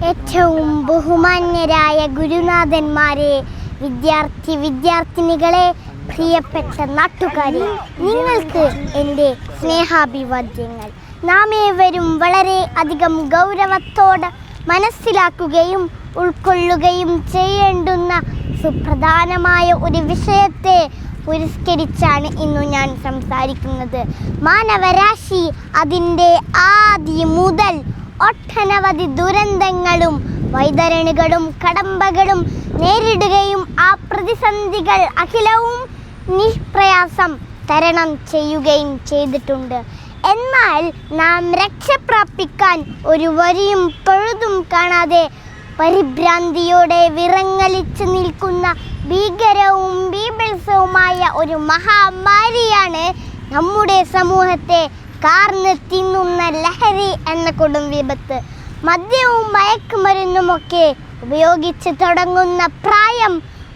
ഏറ്റവും ബഹുമാന്യരായ ഗുരുനാഥന്മാരെ വിദ്യാർത്ഥി വിദ്യാർത്ഥിനികളെ പ്രിയപ്പെട്ട നാട്ടുകാരെ നിങ്ങൾക്ക് എന്റെ സ്നേഹാഭിവാദ്യങ്ങൾ. നാം ഏവരും വളരെ അധികം ഗൗരവത്തോടെ മനസ്സിലാക്കുകയും ഉൾക്കൊള്ളുകയും ചെയ്യേണ്ടുന്ന സുപ്രധാനമായ ഒരു വിഷയത്തെ പുരസ്കരിച്ചാണ് ഇന്ന് ഞാൻ സംസാരിക്കുന്നത്. മാനവരാശി അതിന്റെ ആദ്യം മുതൽ ഒട്ടനവധി ദുരന്തങ്ങളും വൈതരണികളും കടമ്പകളും നേരിടുകയും ആ പ്രതിസന്ധികൾ അഖിലവും നിഷ്പ്രയാസം തരണം ചെയ്യുകയും ചെയ്തിട്ടുണ്ട്. എന്നാൽ നാം രക്ഷപ്രാപിക്കാൻ ഒരു വരിയും തൊഴുതും കാണാതെ പരിഭ്രാന്തിയോടെ വിറങ്ങലിച്ച് നിൽക്കുന്ന ഭീകരവും ബീഭത്സവുമായ ഒരു മഹാമാരിയാണ് നമ്മുടെ സമൂഹത്തെ കാർന്ന് തിന്നുന്ന ലഹരി എന്ന കൊടും വിപത്ത്. മദ്യവും മയക്കുമരുന്നുമൊക്കെ ഉപയോഗിച്ച് തുടങ്ങുന്ന പ്രായം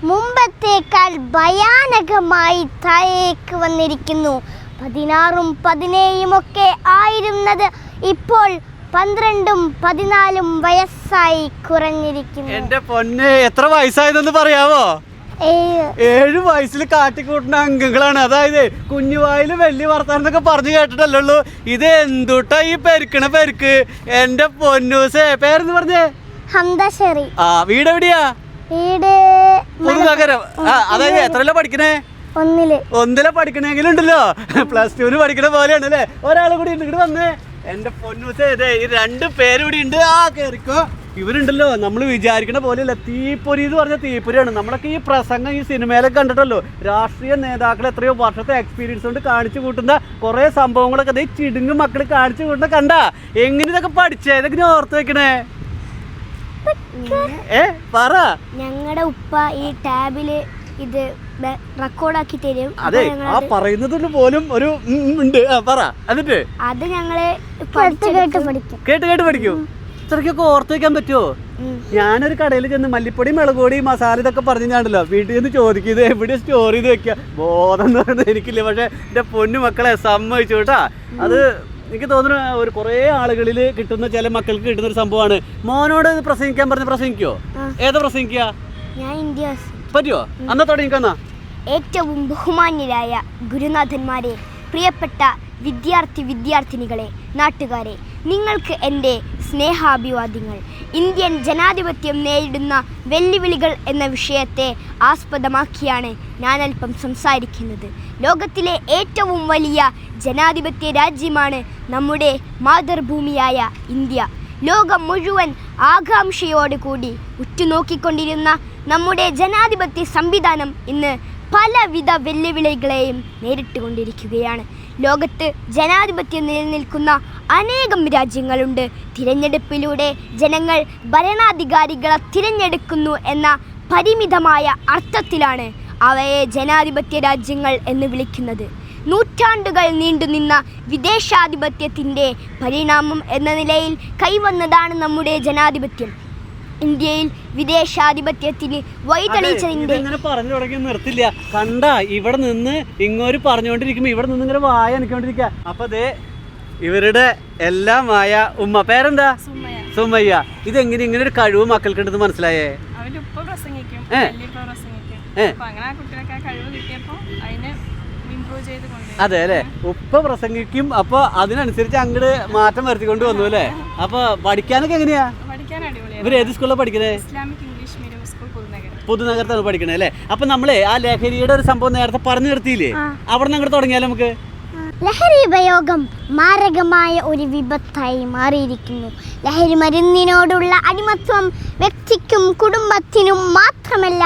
മുമ്പത്തേക്കാൾ ഭയാനകമായി താഴേക്ക് വന്നിരിക്കുന്നു. പതിനാറും പതിനേഴും ഒക്കെ ആയിരുന്നത് ഇപ്പോൾ പന്ത്രണ്ടും പതിനാലും വയസ്സായി കുറഞ്ഞിരിക്കുന്നു. എന്റെ പൊന്നെ എത്ര വയസ്സായതെന്ന് പറയാവോ? ഏഴ്. വയസ്സിൽ കാട്ടിക്കൂട്ടുന്ന അംഗങ്ങളാണ്. അതായത് കുഞ്ഞുവായിൽ വലിയ വർത്താനം എന്നൊക്കെ പറഞ്ഞു കേട്ടിട്ടല്ലുള്ളൂ ഇത് എന്തുട്ടാ ഈ പെരുക്കണ പെരുക്ക്? എന്റെ പൊന്നൂസേ പേരെന്ന് പറഞ്ഞേ? ഹംദശറി ആ വീട് എവിടെയാ? വീട് പുതുനഗരം ആ അതായത് എത്രയല്ല പഠിക്കണേ? ഒന്നിൽ. ഒന്നിലെ പഠിക്കണെങ്കിലുണ്ടല്ലോ പ്ലസ് ടുവിന് പഠിക്കണ പോലെയാണ് അല്ലേ? ഒരാൾ കൂടി ഉണ്ട്. ഇങ്ങോട്ട് വന്നേ. എന്റെ പൊന്നൂസേ ഈ രണ്ട് പേരും കൂടി ഉണ്ട്. ആ കേറിക്കോ. ഇവരുണ്ടല്ലോ നമ്മൾ വിചാരിക്കണ പോലെയല്ല. തീപ്പൊരി എന്ന് പറഞ്ഞ തീപ്പൊരിയാണ്. നമ്മളൊക്കെ ഈ പ്രസംഗം ഈ സിനിമയിലൊക്കെ കണ്ടിട്ടല്ലോ. രാഷ്ട്രീയ നേതാക്കൾ എത്രയോ വർഷത്തെ എക്സ്പീരിയൻസ് കൊണ്ട് കാണിച്ചു കൂട്ടുന്ന കുറേ സംഭവങ്ങളൊക്കെ അതേ ചിടുങ്ങ് മക്കൾ കാണിച്ചു കൂട്ടുന്ന കണ്ട? എങ്ങനെ ഇതൊക്കെ പഠിച്ചേ? ഇതൊക്കെ ഞാൻ ഓർത്ത് വെക്കണേ. ഏ പറ. ഞങ്ങളുടെ ഉപ്പ ഈ ടാബിൽ ഇത് റെക്കോർഡാക്കി തരും. അതെ ആ പറയുന്നതിന് പോലും ഒരു ഉണ്ട്. പറ. എന്നിട്ട്? അത് ഞങ്ങൾ കേട്ട് പഠിക്കും. കേട്ട് കേട്ട് പഠിക്കൂ. ഇത്രയ്ക്കൊക്കെ ഓർത്ത് വെക്കാൻ പറ്റുമോ ഞാനൊരു കടയിൽ ചെന്ന് മല്ലിപ്പൊടി മുളകുപൊടി മസാല ഇതൊക്കെ പറഞ്ഞു ഞാണ്ടല്ലോ വീട്ടിൽ നിന്ന് ചോദിക്കുന്നത് ഇത് എവിടെ സ്റ്റോർ ചെയ്ത് വെക്കുക ബോധം എന്ന് പറയുന്നത് എനിക്കില്ല. പക്ഷെ എന്റെ പൊന്നു മക്കളെ സമ്മതിച്ചു കേട്ടാ. അത് എനിക്ക് തോന്നുന്നു ഒരു കുറേ ആളുകളിൽ കിട്ടുന്ന ചില മക്കൾക്ക് കിട്ടുന്ന ഒരു സംഭവമാണ്. മോനോട് പ്രസംഗിക്കാൻ പറഞ്ഞ് പ്രസംഗിക്കോ. ഏതാ പ്രസംഗിക്കുക ഇന്ത്യ പറ്റുമോ അന്നാ തുടങ്ങിക്കന്നാ ഏറ്റവും ബഹുമാന്യരായ ഗുരുനാഥന്മാരെ പ്രിയപ്പെട്ട വിദ്യാർത്ഥി വിദ്യാർത്ഥിനികളെ നാട്ടുകാരെ നിങ്ങൾക്ക് എന്റെ സ്നേഹാഭിവാദ്യങ്ങൾ. ഇന്ത്യൻ ജനാധിപത്യം നേരിടുന്ന വെല്ലുവിളികൾ എന്ന വിഷയത്തെ ആസ്പദമാക്കിയാണ് ഞാൻ അല്പം സംസാരിക്കുന്നത്. ലോകത്തിലെ ഏറ്റവും വലിയ ജനാധിപത്യ രാജ്യമാണ് നമ്മുടെ മാതൃഭൂമിയായ ഇന്ത്യ. ലോകം മുഴുവൻ ആകാംക്ഷയോടുകൂടി ഉറ്റുനോക്കിക്കൊണ്ടിരുന്ന നമ്മുടെ ജനാധിപത്യ സംവിധാനം ഇന്ന് പലവിധ വെല്ലുവിളികളെയും നേരിട്ടുകൊണ്ടിരിക്കുകയാണ്. ലോകത്ത് ജനാധിപത്യം നിലനിൽക്കുന്ന അനേകം രാജ്യങ്ങളുണ്ട്. തിരഞ്ഞെടുപ്പിലൂടെ ജനങ്ങൾ ഭരണാധികാരികളെ തിരഞ്ഞെടുക്കുന്നു എന്ന പരിമിതമായ അർത്ഥത്തിലാണ് അവയെ ജനാധിപത്യ രാജ്യങ്ങൾ എന്ന് വിളിക്കുന്നത്. നൂറ്റാണ്ടുകൾ നീണ്ടുനിന്ന വിദേശാധിപത്യത്തിന്റെ പരിണാമം എന്ന നിലയിൽ കൈവന്നതാണ് നമ്മുടെ ജനാധിപത്യം. ഇന്ത്യയിൽ വിദേശാധിപത്യത്തിന് വഴിതെളിച്ചതിന്റെ ഇങ്ങനെ പറഞ്ഞു തുടങ്ങി നിർത്തില്ല. കണ്ട ഇവിടെ നിന്ന് ഇങ്ങോട്ട് പറഞ്ഞുകൊണ്ടിരിക്കുമ്പോ ഇവിടെ നിന്ന് ഇങ്ങനെ വായ എനിക്കൊണ്ടിരിക്കുക അപ്പൊ ദേ ഇവരുടെ എല്ലാമായ ഉമ്മ. പേരെന്താ? സുമയ്യ. ഇതെങ്ങനെ ഇങ്ങനെ ഒരു കഴിവ് മനസ്സിലായേ? ഇമ്പ്രൂവ് ചെയ്ത് കൊണ്ടുപോയി അതെ അല്ലെ? ഉപ്പ പ്രസംഗിക്കും അപ്പൊ അതിനനുസരിച്ച് അങ്ങോട്ട് മാറ്റം വരുത്തിക്കൊണ്ട് വന്നു അല്ലേ? അപ്പൊ പഠിക്കാനൊക്കെ എങ്ങനെയാ? ഇവർ ഏത് സ്കൂളിലാണ് പഠിക്കണേ? Islamic English medium school Puthunagaram. പുതുനഗരത്താണ് പഠിക്കണേ അല്ലേ? അപ്പൊ നമ്മളെ ആ ലഹരിയുടെ ഒരു സംഭവം നേരത്തെ പറഞ്ഞു നിർത്തിയില്ലേ? അവിടെ നിന്ന് അങ്ങോട്ട് തുടങ്ങിയാലോ നമുക്ക്? ലഹരി ഉപയോഗം മാരകമായ ഒരു വിപത്തായി മാറിയിരിക്കുന്നു. ലഹരി മരുന്നിനോടുള്ള അടിമത്വം വ്യക്തിക്കും കുടുംബത്തിനും മാത്രമല്ല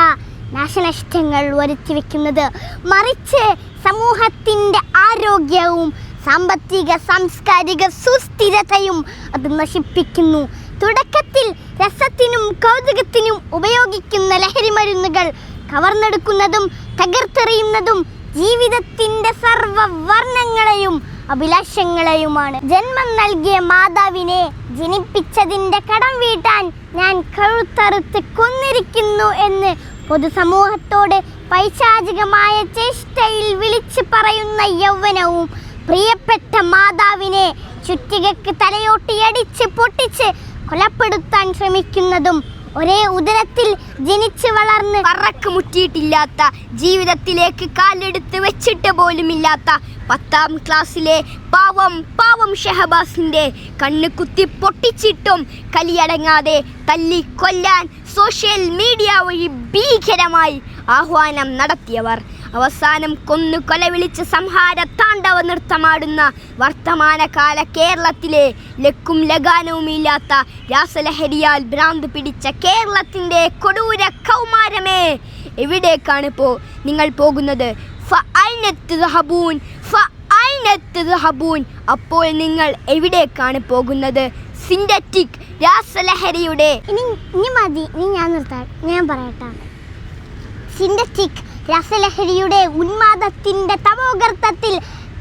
നാശനഷ്ടങ്ങൾ വരുത്തി വെക്കുന്നത് മറിച്ച് സമൂഹത്തിന്റെ ആരോഗ്യവും സാമ്പത്തിക സാംസ്കാരിക സുസ്ഥിരതയും അത് നശിപ്പിക്കുന്നു. തുടക്കത്തിൽ രസത്തിനും കൗതുകത്തിനും ഉപയോഗിക്കുന്ന ലഹരി മരുന്നുകൾ കവർന്നെടുക്കുന്നതും തകർത്തെറിയുന്നതും ജീവിതത്തിന്റെ സർവ വർണങ്ങളെയും അഭിലാഷങ്ങളെയുമാണ്. ജന്മം നൽകിയ മാതാവിനെ ജനിപ്പിച്ചതിന്റെ കടം വീട്ടാൻ ഞാൻ കഴുത്തറുത്ത് കൊന്നിരിക്കുന്നു എന്ന് പൊതുസമൂഹത്തോട് പൈശാചികമായ ചേഷ്ടയിൽ വിളിച്ചു പറയുന്ന യൗവനവും പ്രിയപ്പെട്ട മാതാവിനെ ചുറ്റികക്ക് തലയോട്ടിയടിച്ച് പൊട്ടിച്ച് ശ്രമിക്കുന്നതും ഒരേ ഉദരത്തിൽ ജനിച്ചു വളർന്ന് പറക്ക് മുറ്റിയിട്ടില്ലാത്ത ജീവിതത്തിലേക്ക് കാലെടുത്ത് വെച്ചിട്ട് പോലുമില്ലാത്ത പത്താം ക്ലാസ്സിലെ പാവം പാവം ഷഹബാസിന്റെ കണ്ണ് കുത്തി പൊട്ടിച്ചിട്ടും കലിയടങ്ങാതെ തല്ലി കൊല്ലാൻ സോഷ്യൽ മീഡിയ വഴി ഭീകരമായി ആഹ്വാനം നടത്തിയവർ. അവസാനം കൊന്നു കൊല വിളിച്ച് സംഹാര താണ്ഡവ നൃത്തമാടുന്ന വർത്തമാനകാല കേരളത്തിലെ ലക്കും ലഗാനവുമില്ലാത്ത രാസലഹരിയാൽ ഭ്രാന്ത് പിടിച്ച കേരളത്തിന്റെ കൊടൂര കൗമാരമേ. എവിടേക്കാണ് ഇപ്പോൾ നിങ്ങൾ പോകുന്നത്. അപ്പോൾ നിങ്ങൾ എവിടേക്കാണ് പോകുന്നത്? സിന്തറ്റിക് രാസലഹരിയുടെ. ഇനി ഇനി മതി. ഇനി ഞാൻ നിർത്താം. ഞാൻ പറയട്ടെ. സിന്തറ്റിക് രസലഹരിയുടെ ഉന്മാദത്തിന്റെ തമോഗർത്തത്തിൽ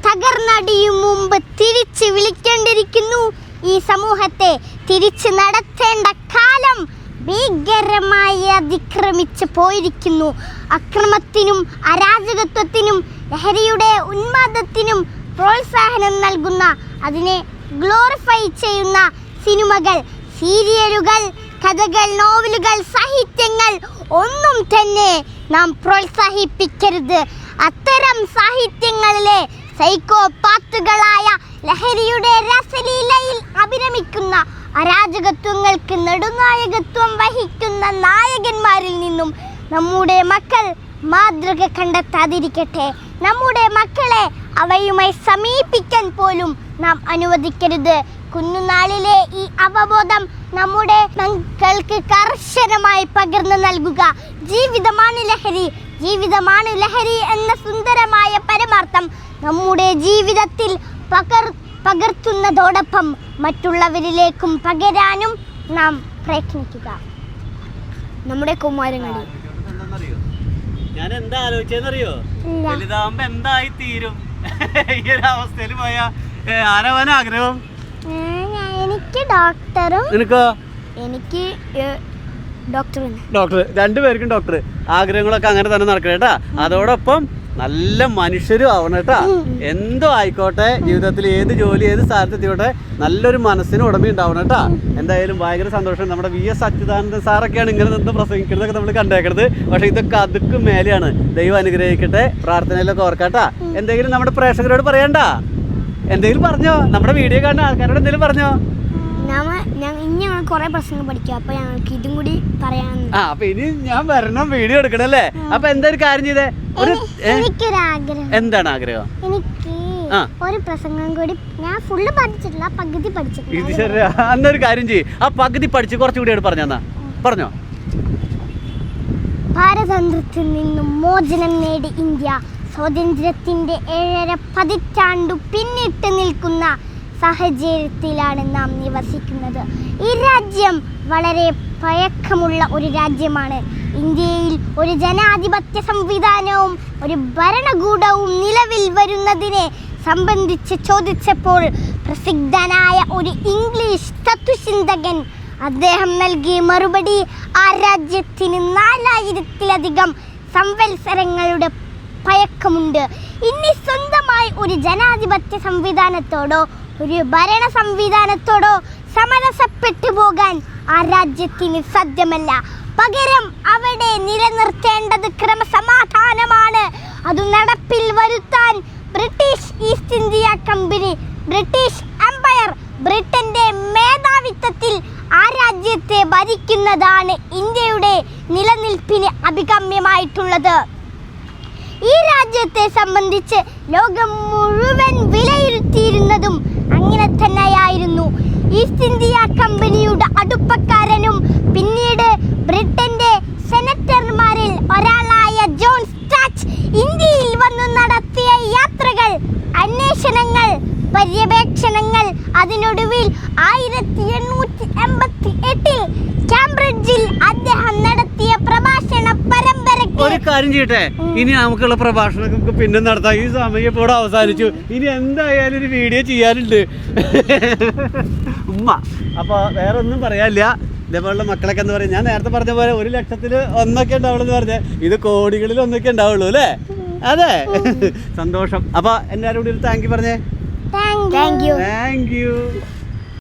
തകർന്നടിയും മുമ്പ് തിരിച്ച് വിളിക്കേണ്ടിയിരിക്കുന്നു. ഈ സമൂഹത്തെ തിരിച്ച് നടത്തേണ്ട കാലം ഭീകരമായി അതിക്രമിച്ച് പോയിരിക്കുന്നു. അക്രമത്തിനും അരാജകത്വത്തിനും ലഹരിയുടെ ഉന്മാദത്തിനും പ്രോത്സാഹനം നൽകുന്ന അതിനെ ഗ്ലോറിഫൈ ചെയ്യുന്ന സിനിമകൾ സീരിയലുകൾ കഥകൾ നോവലുകൾ സാഹിത്യങ്ങൾ ഒന്നും തന്നെ നാം പ്രോത്സാഹിപ്പിക്കരുത്. അത്തരം സാഹിത്യങ്ങളിലെ സൈക്കോപാത്തുകളായ ലഹരിയുടെ രസലീലയിൽ അഭിരമിക്കുന്ന അരാജകത്വങ്ങൾക്ക് നെടുനായകത്വം വഹിക്കുന്ന നായകന്മാരിൽ നിന്നും നമ്മുടെ മക്കൾ മാതൃക കണ്ടെത്താതിരിക്കട്ടെ. നമ്മുടെ മക്കളെ അവയുമായി സമീപിക്കാൻ പോലും നാം അനുവദിക്കരുത്. കുഞ്ഞുനാളിലെ ഈ അവബോധം നമ്മുടെ മക്കൾക്ക് കർശനമായി പകർന്നു നൽകുക. ജീവിതമാണ് ലഹരി. ജീവിതമാണ് ലഹരി എന്ന സുന്ദരമായ പരമാർത്ഥം നമ്മുടെ ജീവിതത്തിൽ പകർ പകർത്തുന്നതോടൊപ്പം മറ്റുള്ളവരിലേക്കും പകരാനും നാം പ്രയത്നിക്കുക. നമ്മുടെ കുമാരങ്ങളിൽ? ഞാൻ എന്താ ആലോചിച്ചെന്നറിയോ ഇല്ല. വലുതാവുമ്പോ എന്തായി തീരും ഈ ഒരു അവസ്ഥയിൽ പോയ ആരവനാഗ്രഹം? എനിക്ക് ഡോക്ടറും നിനക്കോ? എനിക്ക് ഡോക്ടർ രണ്ടുപേർക്കും ഡോക്ടർ ആഗ്രഹങ്ങളൊക്കെ അങ്ങനെ തന്നെ നടക്കണം കേട്ടാ അതോടൊപ്പം നല്ല മനുഷ്യരും ആവണം കേട്ടാ എന്തോ ആയിക്കോട്ടെ ജീവിതത്തിൽ ഏത് ജോലി ഏത് സ്ഥാനത്തെത്തിയോട്ടെ നല്ലൊരു മനസ്സിന് ഉടമ ഉണ്ടാവണം കേട്ടാ എന്തായാലും ഭയങ്കര സന്തോഷം. നമ്മുടെ വി എസ് അച്യുതാനന്ദ സാറൊക്കെയാണ് ഇങ്ങനെ നിന്ന് പ്രസംഗിക്കുന്നതൊക്കെ നമ്മൾ കണ്ടേക്കണത്. പക്ഷെ ഇതൊക്കെ അതുക്കും മേലെയാണ്. ദൈവം അനുഗ്രഹിക്കട്ടെ പ്രാർത്ഥനയിലൊക്കെ ഓർക്കാട്ടാ എന്തെങ്കിലും നമ്മുടെ പ്രേക്ഷകരോട് പറയണ്ട? എന്തെങ്കിലും പറഞ്ഞോ. നമ്മുടെ വീഡിയോ കാണുന്ന ആൾക്കാരോട് എന്തെങ്കിലും പറഞ്ഞോ. ഇനി ഞങ്ങൾ കുറെ പ്രസംഗം പഠിക്കുക അപ്പൊ ഞങ്ങൾക്ക് ഇതും കൂടി പറയാൻ ആ അപ്പൊ ഇനി ഞാൻ വരണം വീഡിയോ എടുക്കണല്ലേ അപ്പൊ എന്താ ഒരു കാര്യം ചെയ്തേ? ഒരു ഏ? എനിക്കൊരാഗ്രഹം. എന്താണ് ആഗ്രഹം? എനിക്ക് ഒരു പ്രസംഗം കൂടി ഞാൻ ഫുള്ള് പഠിച്ചിട്ടില്ല പകുതി പഠിച്ചിട്ടില്ല. അന്നൊരു കാര്യം ചെയ്യ്. ആ പകുതി പഠിച്ച് കുറച്ചുകൂടി പറഞ്ഞാ പറഞ്ഞോ. ഭാരതന്ത്രത്തിൽ നിന്നും മോചനം നേടി ഇന്ത്യ. സ്വാതന്ത്ര്യത്തിന്റെ ഏഴര പതിറ്റാണ്ടു പിന്നിട്ട് നിൽക്കുന്ന സാഹചര്യത്തിലാണ് നാം നിവസിക്കുന്നത്. ഈ രാജ്യം വളരെ പഴക്കമുള്ള ഒരു രാജ്യമാണ്. ഇന്ത്യയിൽ ഒരു ജനാധിപത്യ സംവിധാനവും ഒരു ഭരണകൂടവും നിലവിൽ വരുന്നതിനെ സംബന്ധിച്ച് ചോദിച്ചപ്പോൾ പ്രസിദ്ധനായ ഒരു ഇംഗ്ലീഷ് തത്വചിന്തകൻ അദ്ദേഹം നൽകിയ മറുപടി ആ രാജ്യത്തിന് നാലായിരത്തിലധികം സംവത്സരങ്ങളുടെ പഴക്കമുണ്ട് ഇനി സ്വന്തമായി ഒരു ജനാധിപത്യ സംവിധാനത്തോടോ ഒരു ഭരണ സംവിധാനത്തോടോ സമരസപ്പെട്ടു പോകാൻ ആ രാജ്യത്തിന് സാധ്യമല്ല. പകരം അവിടെ നിലനിർത്തേണ്ടത് ക്രമസമാധാനമാണ്. അത് നടപ്പിൽ വരുത്താൻ British East India company British empire ബ്രിട്ടന്റെ മേധാവിത്വത്തിൽ ആ രാജ്യത്തെ ഭരിക്കുന്നതാണ് ഇന്ത്യയുടെ നിലനിൽപ്പിന് അഭികാമ്യമായിട്ടുള്ളത്. ഈ രാജ്യത്തെ സംബന്ധിച്ച് ലോകം മുഴുവൻ വിലയിരുത്തിയിരുന്നതും അങ്ങനെ തന്നെയായിരുന്നു. ഈസ്റ്റ് ഇന്ത്യ കമ്പനിയുടെ അടുപ്പക്കാരനും പിന്നീട് ബ്രിട്ടന്റെ സെനറ്റർമാരിൽ ഒരാളായ ജോൺ സ്റ്റാച്ച് ഇന്ത്യയിൽ വന്നു നടത്തിയ യാത്രകൾ അന്വേഷണങ്ങൾ പര്യവേക്ഷണങ്ങൾ അതിനൊടുവിൽ ആയിരത്തി എണ്ണൂറ്റി എൺപത്തി എട്ടിൽ കാംബ്രിഡ്ജിൽ അദ്ദേഹം പ്രഭാഷണ പരമ്പരയ്ക്ക്. ഒരു കാര്യം ചെയ്യട്ടെ? ഇനി നമുക്കുള്ള പ്രഭാഷണമൊക്കെ പിന്നെ നടത്താം. ഈ സമയം ഇപ്പോൾ അവസാനിച്ചു. ഇനി എന്തായാലും ഒരു വീഡിയോ ചെയ്യാനുണ്ട്. ഉമ്മ അപ്പോൾ വേറെ ഒന്നും പറയാനില്ല. ഇതേപോലുള്ള മക്കളൊക്കെ എന്ന് പറയും. ഞാൻ നേരത്തെ പറഞ്ഞ പോലെ ഒരു ലക്ഷത്തിൽ ഒന്നൊക്കെ ഉണ്ടാവുള്ളൂ എന്ന് പറഞ്ഞ. ഇത് കോടികളിൽ ഒന്നൊക്കെ ഉണ്ടാവുള്ളൂ അല്ലേ? അതെ. സന്തോഷം. അപ്പോൾ എല്ലാവരും കൂടി ഒരു താങ്ക് യു പറഞ്ഞേ. Thank you thank you